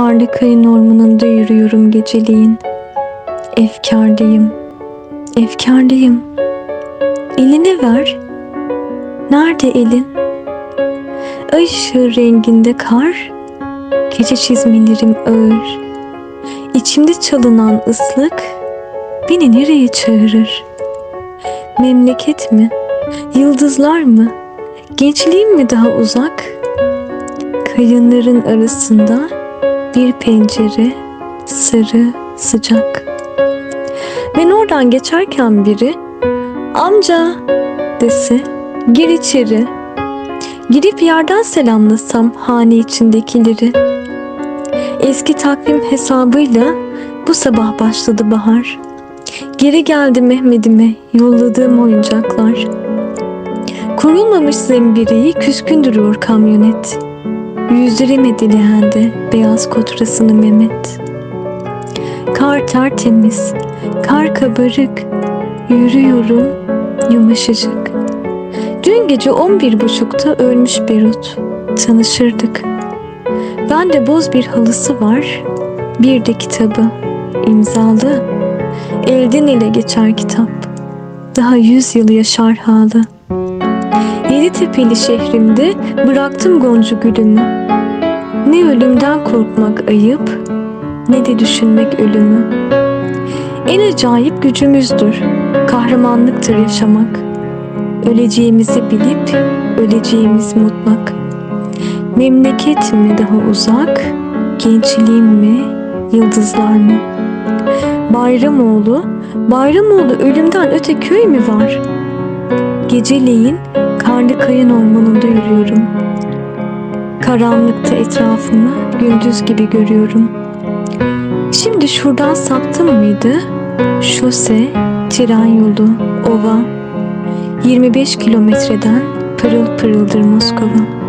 Karlı kayın ormanında yürüyorum geceliğin. Efkardayım, efkardayım. Eline ver. Nerede elin? Ay renginde kar, gece çizmelerim ağır. İçimde çalınan ıslık beni nereye çağırır? Memleket mi? Yıldızlar mı? Gençliğim mi daha uzak? Kayınların arasında bir pencere sarı sıcak. Ben oradan geçerken biri amca dese gir içeri. Girip yerden selamlasam hane içindekileri. Eski takvim hesabıyla bu sabah başladı bahar. Geri geldi Mehmet'ime yolladığım oyuncaklar. Kurulmamış zembiriyi küskün duruyor kamyonet. Yüzdüremedi lehende beyaz kotrasını Mehmet. Kar tertemiz, kar kabarık, yürüyorum yumuşacık. Dün gece on bir buçukta ölmüş Berut, tanışırdık. Ben de boz bir halısı var, bir de kitabı, imzalı. Elden ele geçer kitap, daha yüz yıl yaşar halı. Yeditepe'li şehrimde bıraktım gonca gülümü. Ne ölümden korkmak ayıp, ne de düşünmek ölümü. En acayip gücümüzdür, kahramanlıktır yaşamak. Öleceğimizi bilip, öleceğimiz mutlak. Memleket mi daha uzak, gençliğim mi, yıldızlar mı? Bayramoğlu, Bayramoğlu ölümden öte köy mü var? Geceleyin karlı kayın ormanında yürüyorum. Karanlıkta etrafımı gündüz gibi görüyorum. Şimdi şuradan saptım mıydı? Şose, tren yolu, ova. 25 kilometreden pırıl pırıldır Moskova.